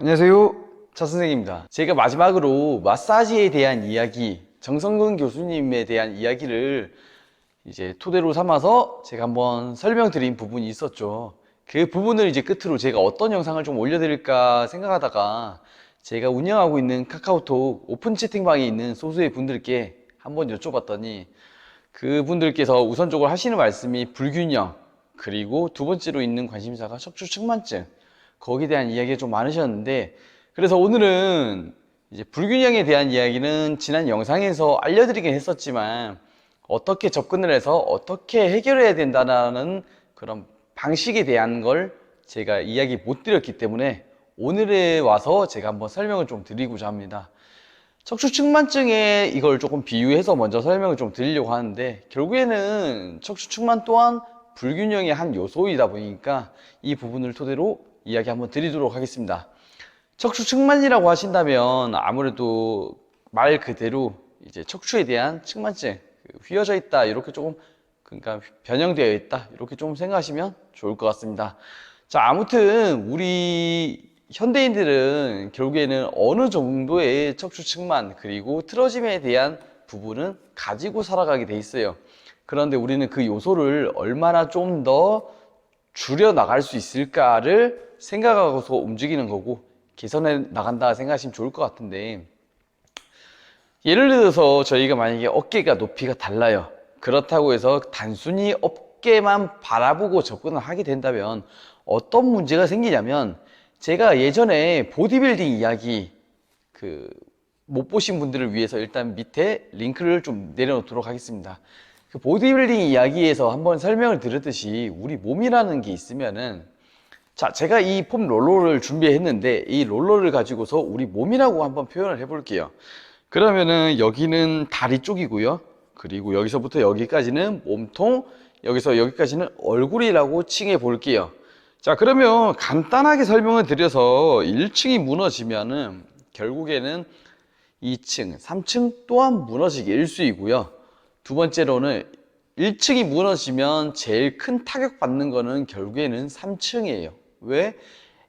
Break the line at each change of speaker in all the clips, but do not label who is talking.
안녕하세요. 차 선생입니다. 제가 마지막으로 마사지에 대한 이야기, 정성근 교수님에 대한 이야기를 이제 토대로 삼아서 제가 한번 설명드린 부분이 있었죠. 그 부분을 이제 끝으로 제가 어떤 영상을 좀 올려드릴까 생각하다가 제가 운영하고 있는 카카오톡 오픈 채팅방에 있는 소수의 분들께 한번 여쭤봤더니 그분들께서 우선적으로 하시는 말씀이 불균형, 그리고 두 번째로 있는 관심사가 척추측만증, 거기에 대한 이야기가 좀 많으셨는데, 그래서 오늘은 이제 불균형에 대한 이야기는 지난 영상에서 알려드리긴 했었지만, 어떻게 접근을 해서 어떻게 해결해야 된다는 그런 방식에 대한 걸 제가 이야기 못 드렸기 때문에 오늘에 와서 제가 한번 설명을 좀 드리고자 합니다. 척추측만증에 이걸 조금 비유해서 먼저 설명을 좀 드리려고 하는데 결국에는 척추측만 또한 불균형의 한 요소이다 보니까 이 부분을 토대로 이야기 한번 드리도록 하겠습니다. 척추측만이라고 하신다면 아무래도 말 그대로 이제 척추에 대한 측만증, 그 휘어져 있다 이렇게 조금 그러니까 변형되어 있다 이렇게 좀 생각하시면 좋을 것 같습니다. 자 아무튼 우리 현대인들은 결국에는 어느 정도의 척추측만 그리고 틀어짐에 대한 부분은 가지고 살아가게 돼 있어요. 그런데 우리는 그 요소를 얼마나 좀 더 줄여 나갈 수 있을까를 생각하고서 움직이는 거고 개선해 나간다 생각하시면 좋을 것 같은데 예를 들어서 저희가 만약에 어깨가 높이가 달라요. 그렇다고 해서 단순히 어깨만 바라보고 접근을 하게 된다면 어떤 문제가 생기냐면 제가 예전에 보디빌딩 이야기 그 못 보신 분들을 위해서 일단 밑에 링크를 좀 내려놓도록 하겠습니다. 그 보디빌딩 이야기에서 한번 설명을 드렸듯이 우리 몸이라는 게 있으면은 자, 제가 이 폼 롤러를 준비했는데 이 롤러를 가지고서 우리 몸이라고 한번 표현을 해볼게요. 그러면은 여기는 다리 쪽이고요. 그리고 여기서부터 여기까지는 몸통, 여기서 여기까지는 얼굴이라고 칭해 볼게요. 자, 그러면 간단하게 설명을 드려서 1층이 무너지면은 결국에는 2층, 3층 또한 무너지게 일수이고요. 두 번째로는 1층이 무너지면 제일 큰 타격 받는 거는 결국에는 3층이에요. 왜?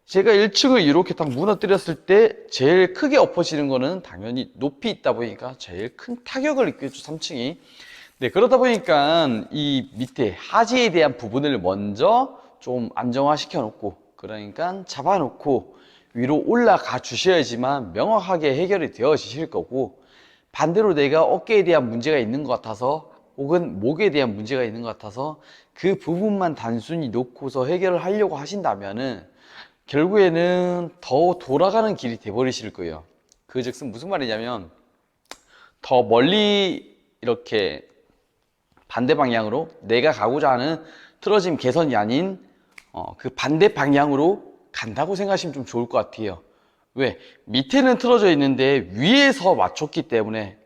제가 1층을 이렇게 딱 무너뜨렸을 때 제일 크게 엎어지는 거는 당연히 높이 있다 보니까 제일 큰 타격을 입겠죠, 3층이. 네, 그러다 보니까 이 밑에 하지에 대한 부분을 먼저 좀 안정화시켜 놓고, 그러니까 잡아 놓고 위로 올라가 주셔야지만 명확하게 해결이 되어지실 거고, 반대로 내가 어깨에 대한 문제가 있는 것 같아서 혹은 목에 대한 문제가 있는 것 같아서 그 부분만 단순히 놓고서 해결을 하려고 하신다면은 결국에는 더 돌아가는 길이 돼버리실 거예요. 그 즉슨 무슨 말이냐면 더 멀리 이렇게 반대 방향으로 내가 가고자 하는 틀어짐 개선이 아닌 어, 그 반대 방향으로 간다고 생각하시면 좀 좋을 것 같아요. 왜? 밑에는 틀어져 있는데 위에서 맞췄기 때문에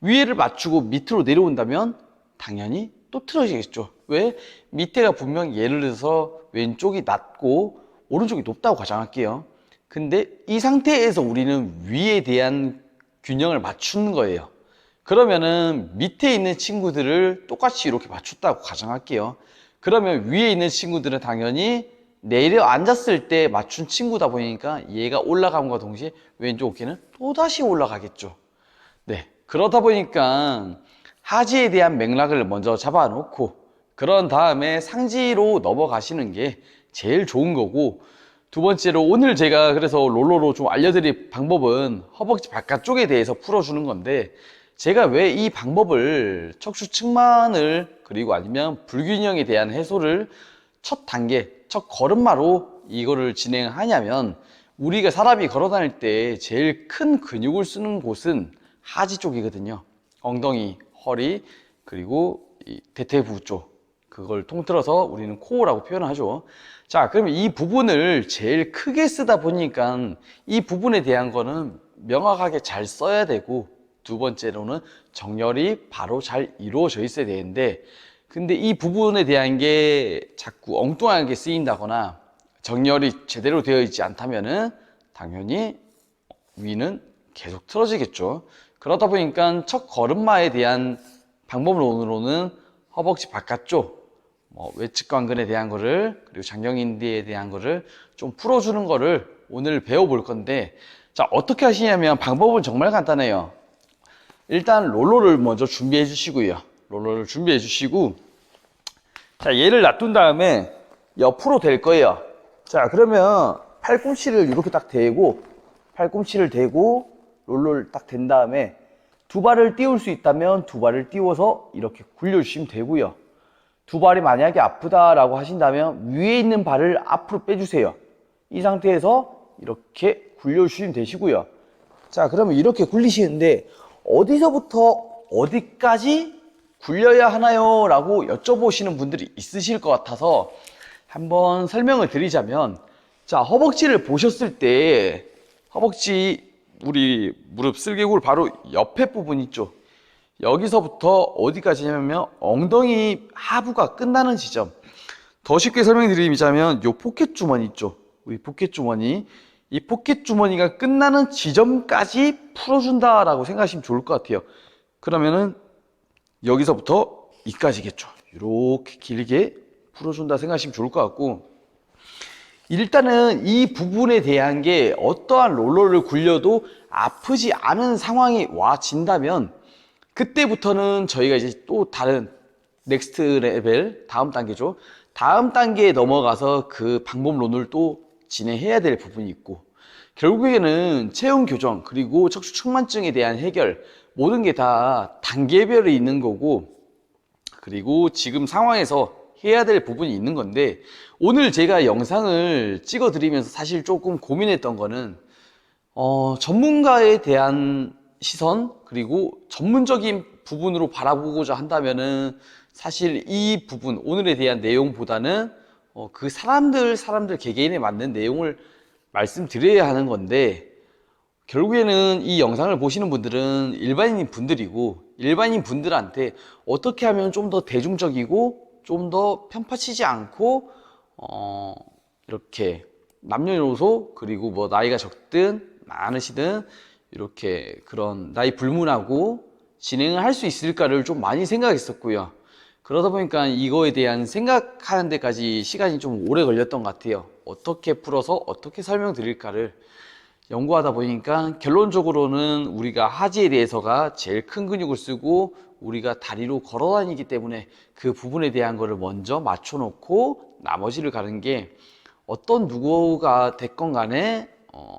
위에를 맞추고 밑으로 내려온다면 당연히 또 틀어지겠죠. 왜? 밑에가 분명 예를 들어서 왼쪽이 낮고 오른쪽이 높다고 가정할게요. 근데 이 상태에서 우리는 위에 대한 균형을 맞추는 거예요. 그러면은 밑에 있는 친구들을 똑같이 이렇게 맞췄다고 가정할게요. 그러면 위에 있는 친구들은 당연히 내려 앉았을 때 맞춘 친구다 보니까 얘가 올라감과 동시에 왼쪽 어깨는 또다시 올라가겠죠. 네. 그러다 보니까 하지에 대한 맥락을 먼저 잡아놓고 그런 다음에 상지로 넘어가시는 게 제일 좋은 거고 두 번째로 오늘 제가 그래서 롤러로 좀 알려드릴 방법은 허벅지 바깥쪽에 대해서 풀어주는 건데 제가 왜 이 방법을 척추 측만을 그리고 아니면 불균형에 대한 해소를 첫 단계, 첫 걸음마로 이거를 진행하냐면 우리가 사람이 걸어 다닐 때 제일 큰 근육을 쓰는 곳은 하지 쪽이거든요. 엉덩이, 허리, 그리고 이 대퇴부 쪽. 그걸 통틀어서 우리는 코어라고 표현을 하죠. 자, 그러면 이 부분을 제일 크게 쓰다 보니까 이 부분에 대한 거는 명확하게 잘 써야 되고 두 번째로는 정렬이 바로 잘 이루어져 있어야 되는데 근데 이 부분에 대한 게 자꾸 엉뚱하게 쓰인다거나 정렬이 제대로 되어 있지 않다면은 당연히 위는 계속 틀어지겠죠. 그러다 보니까 첫 걸음마에 대한 방법론으로는 허벅지 바깥쪽, 뭐 외측 관근에 대한 거를 그리고 장경인대에 대한 거를 좀 풀어주는 거를 오늘 배워볼 건데 자 어떻게 하시냐면 방법은 정말 간단해요 일단 롤러를 먼저 준비해 주시고요 롤러를 준비해 주시고 자 얘를 놔둔 다음에 옆으로 될 거예요 자 그러면 팔꿈치를 이렇게 딱 대고 팔꿈치를 대고 롤러를 딱댄 다음에 두 발을 띄울 수 있다면 두 발을 띄워서 이렇게 굴려주시면 되고요 두 발이 만약에 아프다라고 하신다면 위에 있는 발을 앞으로 빼주세요. 이 상태에서 이렇게 굴려주시면 되시고요. 자, 그러면 이렇게 굴리시는데 어디서부터 어디까지 굴려야 하나요? 라고 여쭤보시는 분들이 있으실 것 같아서 한번 설명을 드리자면 자, 허벅지를 보셨을 때 허벅지 우리 무릎 쓸개골 바로 옆에 부분 있죠. 여기서부터 어디까지냐면 엉덩이 하부가 끝나는 지점. 더 쉽게 설명드리자면 요 포켓 주머니 있죠. 이 포켓 주머니. 이 포켓 주머니가 끝나는 지점까지 풀어준다라고 생각하시면 좋을 것 같아요. 그러면은 여기서부터 이까지겠죠. 이렇게 길게 풀어준다 생각하시면 좋을 것 같고 일단은 이 부분에 대한 게 어떠한 롤러를 굴려도 아프지 않은 상황이 와진다면 그때부터는 저희가 이제 또 다른 넥스트 레벨 다음 단계죠. 다음 단계에 넘어가서 그 방법론을 또 진행해야 될 부분이 있고 결국에는 체형 교정 그리고 척추 측만증에 대한 해결 모든 게 다 단계별이 있는 거고 그리고 지금 상황에서 해야 될 부분이 있는 건데 오늘 제가 영상을 찍어 드리면서 사실 조금 고민했던 거는 어, 전문가에 대한 시선 그리고 전문적인 부분으로 바라보고자 한다면은 사실 이 부분 오늘에 대한 내용보다는 어, 그 사람들 사람들 개개인에 맞는 내용을 말씀드려야 하는 건데 결국에는 이 영상을 보시는 분들은 일반인 분들이고 일반인 분들한테 어떻게 하면 좀 더 대중적이고 좀 더 편파치지 않고 어, 이렇게 남녀노소 그리고 뭐 나이가 적든 많으시든 이렇게 그런 나이 불문하고 진행을 할 수 있을까를 좀 많이 생각했었고요. 그러다 보니까 이거에 대한 생각하는 데까지 시간이 좀 오래 걸렸던 것 같아요. 어떻게 풀어서 어떻게 설명드릴까를 연구하다 보니까 결론적으로는 우리가 하지에 대해서가 제일 큰 근육을 쓰고 우리가 다리로 걸어 다니기 때문에 그 부분에 대한 거를 먼저 맞춰 놓고 나머지를 가는 게 어떤 누구가 됐건 간에 어,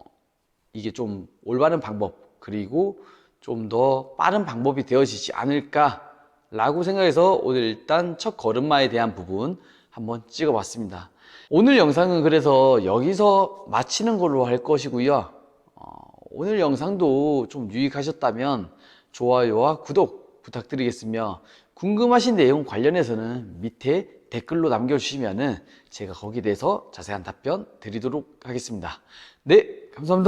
이게 좀 올바른 방법 그리고 좀 더 빠른 방법이 되어지지 않을까라고 생각해서 오늘 일단 첫 걸음마에 대한 부분 한번 찍어봤습니다. 오늘 영상은 그래서 여기서 마치는 걸로 할 것이고요. 어, 오늘 영상도 좀 유익하셨다면 좋아요와 구독 부탁드리겠으며 궁금하신 내용 관련해서는 밑에 댓글로 남겨주시면은 제가 거기에 대해서 자세한 답변 드리도록 하겠습니다. 네, 감사합니다.